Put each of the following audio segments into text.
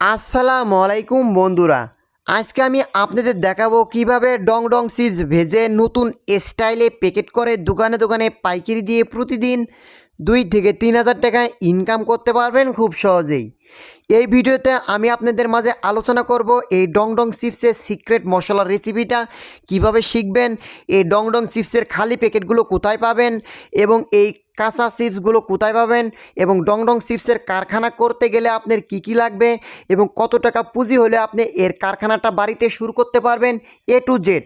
আসসালামু আলাইকুম, বন্ধুরা। আজকে আমি আপনাদের দেখাবো কীভাবে ডং ডং চিপস ভেজে নতুন স্টাইলে প্যাকেট করে দোকানে দোকানে পাইকারি দিয়ে প্রতিদিন দুই থেকে তিন হাজার টাকা ইনকাম করতে পারবেন খুব সহজেই। এই ভিডিওতে আমি আপনাদের মাঝে আলোচনা করব এই ডং ডং চিপসের সিক্রেট মশলার রেসিপিটা কীভাবে শিখবেন, এই ডং ডং চিপসের খালি প্যাকেটগুলো কোথায় পাবেন এবং এই কাঁচা চিপসগুলো কোথায় পাবেন এবং ডং ডং চিপসের কারখানা করতে গেলে আপনার কি কি লাগবে এবং কত টাকা পুঁজি হলে আপনি এর কারখানাটা বাড়িতে শুরু করতে পারবেন এ টু জেড।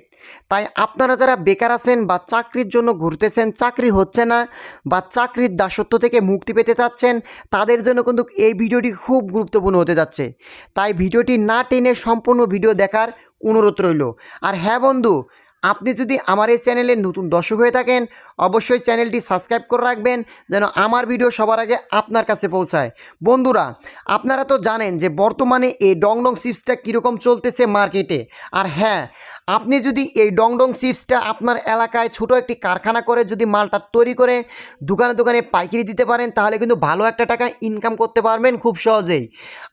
তাই আপনারা যারা বেকার আছেন বা চাকরির জন্য ঘুরতেছেন, চাকরি হচ্ছে না বা চাকরির দাসত্ব থেকে মুক্তি পেতে চাচ্ছেন, তাদের জন্য কিন্তু এই ভিডিওটি খুব গুরুত্বপূর্ণ হতে যাচ্ছে। তাই ভিডিওটি না টেনে সম্পূর্ণ ভিডিও দেখার অনুরোধ রইল। আর হ্যাঁ বন্ধু আপনি যদি আমার এই চ্যানেলে নতুন দর্শক হয়ে থাকেন, অবশ্যই চ্যানেলটি সাবস্ক্রাইব করে রাখবেন যেন আমার ভিডিও সবার আগে আপনার কাছে পৌঁছায়। বন্ধুরা, আপনারা তো জানেন যে বর্তমানে এই ডং ডং চিপসটা কীরকম চলতেছে মার্কেটে। আর হ্যাঁ আপনি যদি এই ডং ডং চিপসটা আপনার এলাকায় ছোট একটি কারখানা করে যদি মালটা তৈরি করে দোকানে দোকানে পাইকারি দিতে পারেন, তাহলে কিন্তু ভালো একটা টাকা ইনকাম করতে পারবেন খুব সহজেই।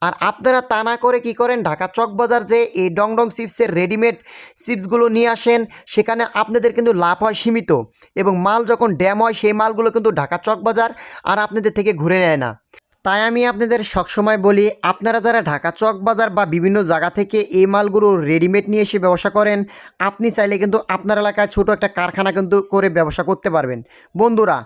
আর আপনারা তা না করে কি করেন, ঢাকা চকবাজার যে এই ডং ডং চিপসের রেডিমেড চিপসগুলো নিয়ে আসেন সেখানে আপনাদের কিন্তু লাভ হয় সীমিত এবং মাল যখন ড্যাম হয়, সেই মালগুলো কিন্তু ঢাকা চকবাজার আর আপনাদের থেকে ঘুরে নেয় না। তাই আমি আপনাদের সবসময় বলি, আপনারা যারা ঢাকা চক বাজার বা বিভিন্ন জায়গা থেকে এই মালগুলো রেডিমেড নিয়ে এসে ব্যবসা করেন, আপনি চাইলে কিন্তু আপনার এলাকায় ছোট একটা কারখানা কিন্তু করে ব্যবসা করতে পারবেন। বন্ধুরা,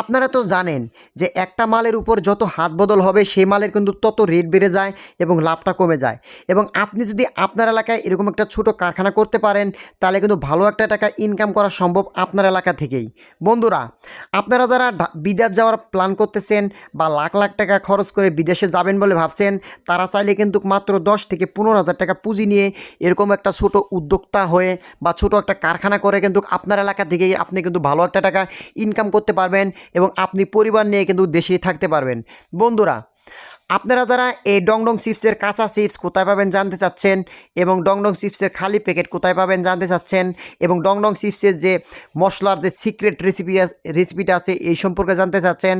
আপনারা তো জানেন যে একটা মালের উপর যত হাত বদল হবে, সেই মালের কিন্তু তত রেট বেড়ে যায় এবং লাভটা কমে যায়। এবং আপনি যদি আপনার এলাকায় এরকম একটা ছোট কারখানা করতে পারেন, তাহলে কিন্তু ভালো একটা টাকা ইনকাম করা সম্ভব আপনার এলাকা থেকেই। বন্ধুরা, আপনারা যারা বিদেশ যাওয়ার প্ল্যান করতেছেন বা লাখ লাখ টাকা খরচ করে বিদেশে যাবেন বলে ভাবছেন। তারা চাইলে কিন্তু মাত্র দশ থেকে পনেরো হাজার টাকা পুঁজি নিয়ে এরকম একটা ছোট উদ্যোক্তা হয়ে বা ছোট একটা কারখানা করে কিন্তু আপনার এলাকা থেকে আপনি কিন্তু ভালো একটা টাকা ইনকাম করতে পারবেন এবং আপনি পরিবার নিয়ে কিন্তু দেশেই থাকতে পারবেন। বন্ধুরা আপনারা যারা এই ডং ডং চিপসের কাঁচা চিপস কোথায় পাবেন জানতে চাচ্ছেন এবং ডং ডং চিপসের খালি প্যাকেট কোথায় পাবেন জানতে চাচ্ছেন এবং ডং ডং চিপসের যে মশলার যে সিক্রেট রেসিপি রেসিপিটা আছে এই সম্পর্কে জানতে চাচ্ছেন,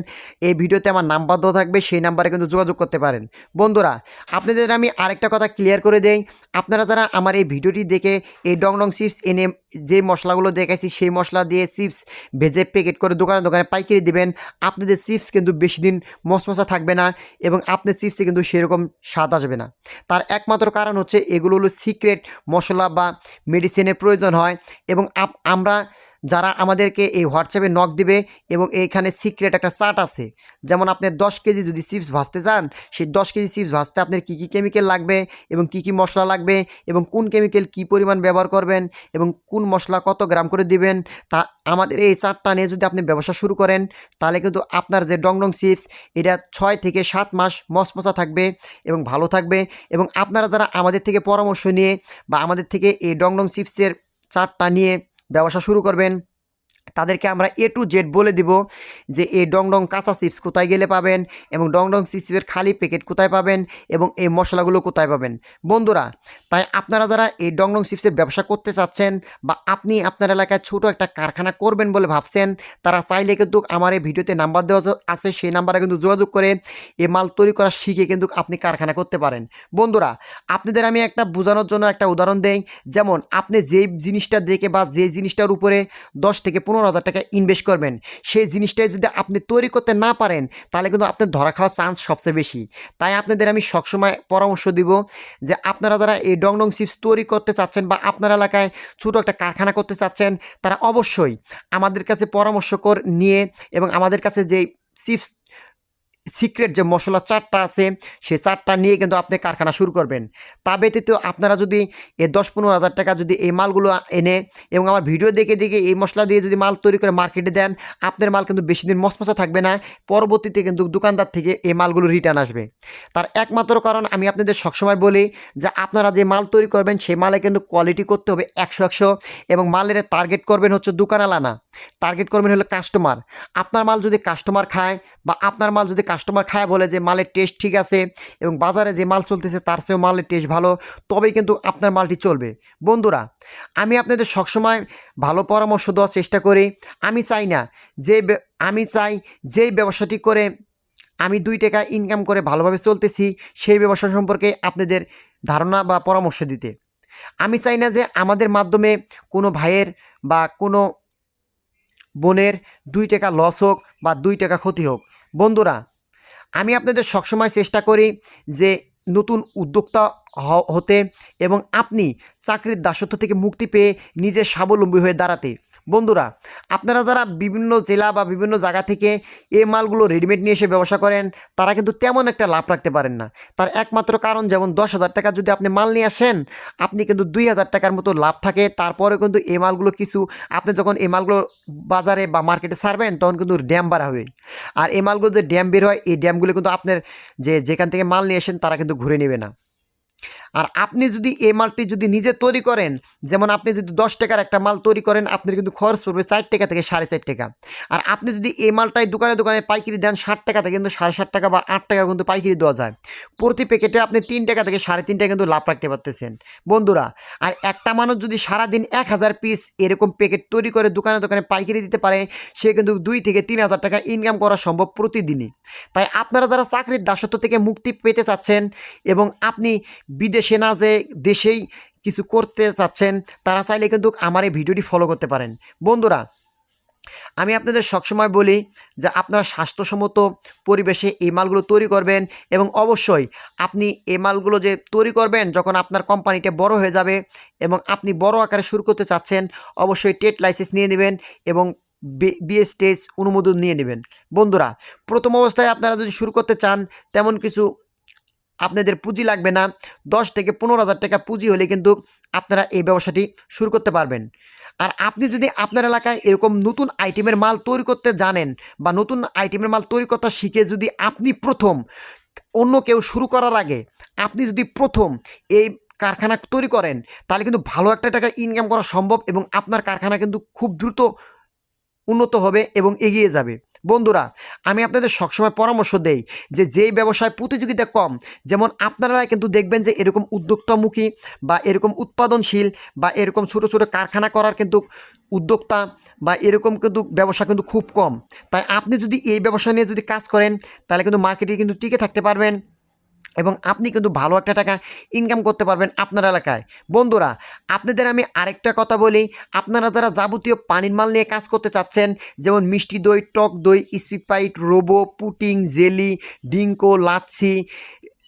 এই ভিডিওতে আমার নাম্বার দেওয়া থাকবে, সেই নাম্বারে কিন্তু যোগাযোগ করতে পারেন। বন্ধুরা, আপনাদের আমি আরেকটা কথা ক্লিয়ার করে দেই, আপনারা যারা আমার এই ভিডিওটি দেখে এই ডং ডং চিপস এনে যে মশলাগুলো দেখাইছি, সেই মশলা দিয়ে চিপস ভেজে প্যাকেট করে দোকানে দোকানে পাইকারি দিবেন, আপনাদের চিপস কিন্তু বেশি দিন মশমশা থাকবে না এবং আপনার চিপসে কিন্তু সেরকম স্বাদ আসবে না। তার একমাত্র কারণ হচ্ছে এগুলো হলো সিক্রেট মশলা বা মেডিসিনের প্রয়োজন হয় এবং আমরা যারা আমাদেরকে এই হোয়াটসঅ্যাপে নক দিবে এবং এইখানে সিক্রেট একটা চার্ট আছে। যেমন আপনার দশ কেজি যদি চিপস ভাজতে চান, সেই দশ কেজি চিপস ভাজতে আপনার কী কী কেমিক্যাল লাগবে এবং কী কী মশলা লাগবে এবং কোন কেমিক্যাল কী পরিমাণ ব্যবহার করবেন এবং কোন মশলা কত গ্রাম করে দিবেন, তা আমাদের এই চারটা নিয়ে যদি আপনি ব্যবসা শুরু করেন, তাহলে কিন্তু আপনার যে ডং ডং চিপস এটা ছয় থেকে সাত মাস মশমশা থাকবে এবং ভালো থাকবে এবং আপনারা যারা আমাদের থেকে পরামর্শ নিয়ে বা আমাদের থেকে এই ডং ডং চিপসের চারটা নিয়ে ব্যবসা শুরু করবেন। তাদেরকে আমরা এ টু জেড বলে দিব যে এই ডং ডং কাঁচা চিপস কোথায় গেলে পাবেন এবং ডং ডং চিপসের খালি প্যাকেট কোথায় পাবেন এবং এই মশলাগুলো কোথায় পাবেন। বন্ধুরা, তাই আপনারা যারা এই ডং ডং চিপসের ব্যবসা করতে চাচ্ছেন বা আপনি আপনার এলাকায় ছোট একটা কারখানা করবেন বলে ভাবছেন, তারা চাইলে কিন্তু আমার এই ভিডিওতে নাম্বার দেওয়া আছে, সেই নাম্বারে কিন্তু যোগাযোগ করে এই মাল তৈরি করা শিখে কিন্তু আপনি কারখানা করতে পারেন। বন্ধুরা, আপনাদের আমি একটা বোঝানোর জন্য একটা উদাহরণ দেই। যেমন, আপনি যেই জিনিসটা দেখে বা যে জিনিসটার উপরে দশ থেকে পনেরো হাজার টাকা ইনভেস্ট করবেন। সেই জিনিসটাই যদি আপনি তৈরি করতে না পারেন, তাহলে কিন্তু আপনার ধরা খাওয়ার চান্স সবচেয়ে বেশি। তাই আপনাদের আমি সবসময় পরামর্শ দিব যে আপনারা যারা এই ডং ডং চিপস তৈরি করতে চাচ্ছেন বা আপনার এলাকায় ছোটো একটা কারখানা করতে চাচ্ছেন, তারা অবশ্যই আমাদের কাছে পরামর্শ কর নিয়ে এবং আমাদের কাছে যে চিপস সিক্রেট যে মশলা চারটা আছে সেই চারটা নিয়ে কিন্তু আপনি কারখানা শুরু করবেন। তা ব্যতীত আপনারা যদি এই দশ পনেরো হাজার টাকা যদি এই মালগুলো এনে এবং আমার ভিডিও দেখে দেখে এই মশলা দিয়ে যদি মাল তৈরি করে মার্কেটে দেন, আপনার মাল কিন্তু বেশি দিন মশমশা থাকবে না, পরবর্তীতে কিন্তু দোকানদার থেকে এই মালগুলো রিটার্ন আসবে। তার একমাত্র কারণ আমি আপনাদের সবসময় বলি যে আপনারা যে মাল তৈরি করবেন, সেই মালে কিন্তু কোয়ালিটি করতে হবে একশো একশো এবং মালের টার্গেট করবেন হচ্ছে দোকানালা না টার্গেট করবেন হলো কাস্টমার আপনার মাল যদি কাস্টমার খায় বা আপনার মাল যদি কাস্টমার খায়, বলে যে মালের টেস্ট ঠিক আছে এবং বাজারে যে মাল চলতেছে তার চেয়েও মালের টেস্ট ভালো, তবেই কিন্তু আপনার মালটি চলবে। বন্ধুরা, আমি আপনাদের সবসময় ভালো পরামর্শ দেওয়ার চেষ্টা করি। আমি চাই না যে আমি চাই যেই ব্যবসাটি করে আমি দুই টাকা ইনকাম করে ভালোভাবে চলতেছি, সেই ব্যবসা সম্পর্কে আপনাদের ধারণা বা পরামর্শ দিতে। আমি চাই না যে আমাদের মাধ্যমে কোনো ভাইয়ের বা কোনো বোনের দুই টাকা লস হোক বা দুই টাকা ক্ষতি হোক। বন্ধুরা আমি আপনাদের সবসময় চেষ্টা করি যে নতুন উদ্যোক্তা হতে এবং আপনি চাকরির দাসত্ব থেকে মুক্তি পেয়ে নিজে স্বাবলম্বী হয়ে দাঁড়াতে। বন্ধুরা, আপনারা যারা বিভিন্ন জেলা বা বিভিন্ন জায়গা থেকে এই মালগুলো রেডিমেড নিয়ে এসে ব্যবসা করেন, তারা কিন্তু তেমন একটা লাভ রাখতে পারেন না। তার একমাত্র কারণ যেমন দশ হাজার টাকা যদি আপনি মাল নিয়ে আসেন, আপনি কিন্তু দুই হাজার টাকার মতো লাভ থাকে। তারপরে কিন্তু এই মালগুলো কিছু, আপনি যখন এই মালগুলো বাজারে বা মার্কেটে ছাড়বেন তখন কিন্তু ড্যাম বাড়া হবে। আর এই মালগুলো যে ড্যাম বের হয়, এই ড্যামগুলো কিন্তু আপনার যে যেখান থেকে মাল নিয়ে আসেন, তারা কিন্তু ঘুরে নেবে না। আর আপনি যদি এই মালটি যদি নিজে তৈরি করেন, যেমন আপনি যদি দশ টাকার একটা মাল তৈরি করেন, আপনার কিন্তু খরচ পড়বে চার টাকা থেকে সাড়ে চার টাকা। আর আপনি যদি এই মালটাই দোকানে দোকানে পাইকারি দেন ষাট টাকা থেকে কিন্তু সাড়ে ষাট টাকা বা আট টাকা কিন্তু পাইকারি দেওয়া যায়। প্রতি প্যাকেটে আপনি তিন টাকা থেকে সাড়ে তিন টাকা কিন্তু লাভ রাখতে পারতেছেন। বন্ধুরা, আর একটা মানুষ যদি সারাদিন এক হাজার পিস এরকম প্যাকেট তৈরি করে দোকানে দোকানে পাইকারি দিতে পারে, সে কিন্তু দুই থেকে তিন হাজার টাকা ইনকাম করা সম্ভব প্রতিদিনই। তাই আপনারা যারা চাকরির দাসত্ব থেকে মুক্তি পেতে চাচ্ছেন এবং আপনি বিদেশে না যে দেশেই কিছু করতে চাচ্ছেন, তারা চাইলে কিন্তু আমার এই ভিডিওটি ফলো করতে পারেন। বন্ধুরা, আমি আপনাদের সবসময় বলি যে আপনারা স্বাস্থ্যসম্মত পরিবেশে এই মালগুলো তৈরি করবেন এবং অবশ্যই আপনি এই মালগুলো যে তৈরি করবেন, যখন আপনার কোম্পানিটা বড় হয়ে যাবে এবং আপনি বড় আকারে শুরু করতে চাচ্ছেন, অবশ্যই টেট লাইসেন্স নিয়ে নেবেন এবং বিএস টেস অনুমোদন নিয়ে নেবেন। বন্ধুরা, প্রথম অবস্থায় আপনারা যদি শুরু করতে চান, তেমন কিছু আপনাদের পুঁজি লাগবে না। দশ থেকে পনেরো হাজার টাকা পুঁজি হলে কিন্তু আপনারা এই ব্যবসাটি শুরু করতে পারবেন। আর আপনি যদি আপনার এলাকায় এরকম নতুন আইটেমের মাল তৈরি করতে জানেন বা নতুন আইটেমের মাল তৈরি করতে শিখে যদি আপনি প্রথম অন্য কেউ শুরু করার আগে আপনি যদি প্রথম এই কারখানা তৈরি করেন, তাহলে কিন্তু ভালো একটা টাকা ইনকাম করা সম্ভব এবং আপনার কারখানা কিন্তু খুব দ্রুত উন্নত হবে এবং এগিয়ে যাবে। বন্ধুরা, আমি আপনাদের সবসময় পরামর্শ দেই যে যেই ব্যবসায় প্রতিযোগিতা কম, যেমন আপনারা কিন্তু দেখবেন যে এরকম উদ্যোক্তামুখী বা এরকম উৎপাদনশীল বা এরকম ছোট ছোট কারখানা করার কিন্তু উদ্যোক্তা বা এরকম কিন্তু ব্যবসা কিন্তু খুব কম। তাই আপনি যদি এই ব্যবসা নিয়ে যদি কাজ করেন, তাহলে কিন্তু মার্কেটে কিন্তু টিকে থাকতে পারবেন। এবং আপনি কিন্তু ভালো একটা টাকা ইনকাম করতে পারবেন আপনার এলাকায়। বন্ধুরা, আপনাদের আমি আরেকটা কথা বলি। আপনারা যারা যাবতীয় পানির মাল নিয়ে কাজ করতে চাচ্ছেন, যেমন মিষ্টি দই, টক দই স্পিপাইট রোবো, পুটিং, জেলি, ডিঙ্কো, লাচ্ছি,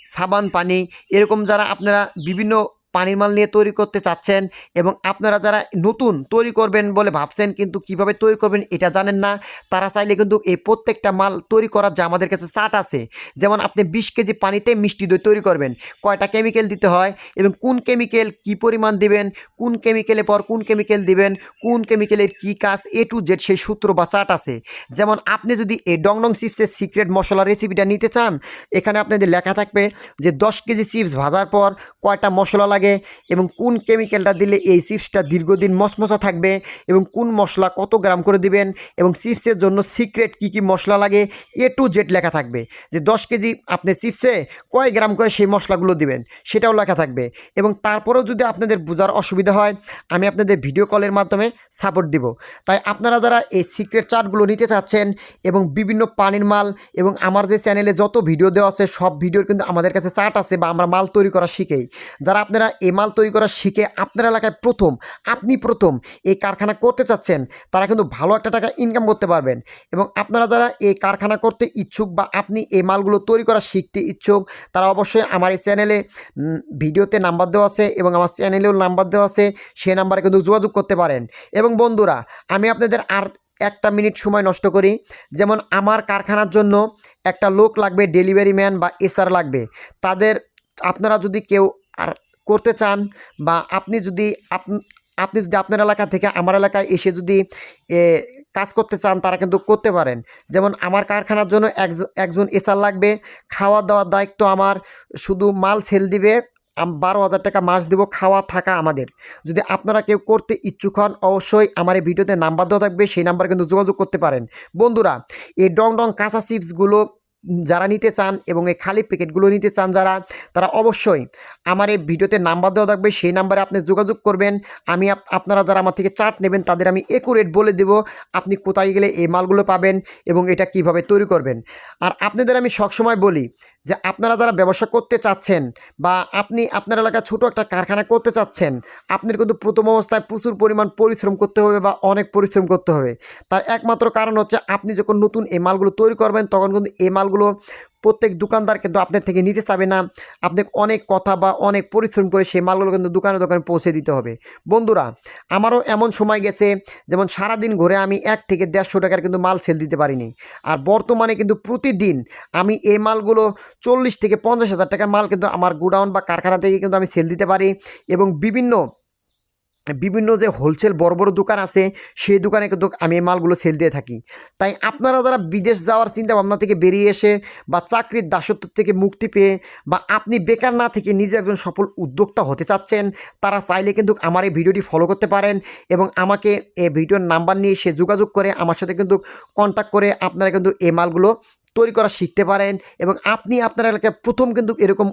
সাবান পানি, এরকম যারা আপনারা বিভিন্ন পানির মাল নিয়ে তৈরি করতে চাচ্ছেন এবং আপনারা যারা নতুন তৈরি করবেন বলে ভাবছেন কিন্তু কীভাবে তৈরি করবেন এটা জানেন না, তারা চাইলে কিন্তু এই প্রত্যেকটা মাল তৈরি করার যে আমাদের কাছে চাট আছে, যেমন আপনি বিশ কেজি পানিতে মিষ্টি দই তৈরি করবেন, কয়টা কেমিক্যাল দিতে হয় এবং কোন কেমিক্যাল কি পরিমাণ দিবেন, কোন কেমিক্যালের পর কোন কেমিক্যাল দিবেন, কোন কেমিক্যালের কি কাজ এ টু জেড সেই সূত্র বা চাট আছে। যেমন আপনি যদি এই ডং ডং চিপসের সিক্রেট মশলা রেসিপিটা নিতে চান, এখানে আপনাদের লেখা থাকবে যে দশ কেজি চিপস ভাজার পর কয়টা মশলা লাগে এবং কোন কেমিক্যালটা দিলে এই চিপসটা দীর্ঘদিন মশমশা থাকবে এবং কোন মশলা কত গ্রাম করে দিবেন এবং চিপসের জন্য সিক্রেট কি কি মশলা লাগে এ টু জেড লেখা থাকবে। যে দশ কেজি আপনি চিপসে কয় গ্রাম করে সেই মশলাগুলো দিবেন সেটাও লেখা থাকবে এবং তারপরেও যদি আপনাদের বোঝার অসুবিধা হয় আমি আপনাদের ভিডিও কলের মাধ্যমে সাপোর্ট দিব। তাই আপনারা যারা এই সিক্রেট চার্টগুলো নিতে চাচ্ছেন এবং বিভিন্ন পানির মাল এবং আমার যে চ্যানেলে যত ভিডিও দেওয়া আছে সব ভিডিওর কিন্তু আমাদের কাছে চার্ট আছে বা আমরা মাল তৈরি করা শিখেই। যারা আপনারা মাল তৈরি করা শিখে আপনার এলাকায় প্রথম, আপনি প্রথম এই কারখানা করতে চাচ্ছেন, তারা কিন্তু ভালো একটা টাকা ইনকাম করতে পারবেন। এবং আপনারা যারা এই কারখানা করতে ইচ্ছুক বা আপনি এই মালগুলো তৈরি করা শিখতে ইচ্ছুক, তারা অবশ্যই আমার এই চ্যানেলে ভিডিওতে নাম্বার দেওয়া আছে এবং আমার চ্যানেলেও নাম্বার দেওয়া আছে, সেই নাম্বারে কিন্তু যোগাযোগ করতে পারেন। এবং বন্ধুরা, আমি আপনাদের আর একটা মিনিট সময় নষ্ট করি, যেমন আমার কারখানার জন্য একটা লোক লাগবে ডেলিভারি ম্যান বা এসআর লাগবে। তাদের, আপনারা যদি কেউ আর করতে চান বা আপনি যদি আপ- আপনি যদি আপনার এলাকা থেকে আমার এলাকায় এসে যদি কাজ করতে চান, তারা কিন্তু করতে পারেন। যেমন আমার কারখানার জন্য একজ- একজন এসআর লাগবে, খাওয়া দাওয়ার দায়িত্ব আমার, শুধু মাল সেল দিবে বারো হাজার টাকা মাস দেবো, খাওয়া থাকা আমাদের। যদি আপনারা কেউ করতে ইচ্ছুক হন, অবশ্যই আমার এই ভিডিওতে নাম্বার দেওয়া থাকবে, সেই নাম্বারে কিন্তু যোগাযোগ করতে পারেন। বন্ধুরা, এই ডং ডং কাঁচা চিপসগুলো যারা নিতে চান এবং এই খালি প্যাকেটগুলো নিতে চান যারা, তারা অবশ্যই আমার এই ভিডিওতে নাম্বার দেওয়া থাকবে, সেই নাম্বারে আপনি যোগাযোগ করবেন। আমি আপ- আপনারা যারা আমার থেকে চার্ট নেবেন, তাদের আমি একুরেট বলে দেব আপনি কোথায় গেলে এই মালগুলো পাবেন এবং এটা কীভাবে তৈরি করবেন। আর আপনাদের আমি সবসময় বলি যে, আপনারা যারা ব্যবসা করতে চাচ্ছেন বা আপনি আপনার এলাকায় ছোট একটা কারখানা করতে চাচ্ছেন, আপনার কিন্তু প্রথম অবস্থায় প্রচুর পরিমাণ পরিশ্রম করতে হবে বা অনেক পরিশ্রম করতে হবে। তার একমাত্র কারণ হচ্ছে, আপনি যখন নতুন এই মালগুলো তৈরি করবেন, তখন কিন্তু এই মালগুলো প্রত্যেক দোকানদার কিন্তু আপনার থেকে নিতে চাবে না। আপনাকে অনেক কথা বা অনেক পরিশ্রম করে সেই মালগুলো কিন্তু দোকানে দোকানে পৌঁছে দিতে হবে। বন্ধুরা, আমারও এমন সময় গেছে, যেমন সারাদিন ঘুরে আমি এক থেকে দেড়শো টাকার কিন্তু মাল সেল দিতে পারিনি। আর বর্তমানে কিন্তু প্রতিদিন আমি এই মালগুলো চল্লিশ থেকে পঞ্চাশ হাজার টাকার মাল কিন্তু আমার গোডাউন বা কারখানা থেকে কিন্তু আমি সেল দিতে পারি এবং বিভিন্ন বিভিন্ন যে হোলসেল বড় বড় দোকান আছে, সেই দোকানে কিন্তু আমি এই মালগুলো সেল দিয়ে থাকি। তাই আপনারা যারা বিদেশ যাওয়ার চিন্তা ভাবনা থেকে বেরিয়ে এসে বা চাকরির দাসত্ব থেকে মুক্তি পেয়ে বা আপনি বেকার না থেকে নিজে একজন সফল উদ্যোক্তা হতে চাচ্ছেন, তারা চাইলে কিন্তু আমার এই ভিডিওটি ফলো করতে পারেন এবং আমাকে এই ভিডিওর নাম্বার নিয়ে সে যোগাযোগ করে আমার সাথে কিন্তু কন্ট্যাক্ট করে আপনারা কিন্তু এই মালগুলো তৈরি করা শিখতে পারেন এবং আপনি আপনার এলাকায় প্রথম কিন্তু এরকম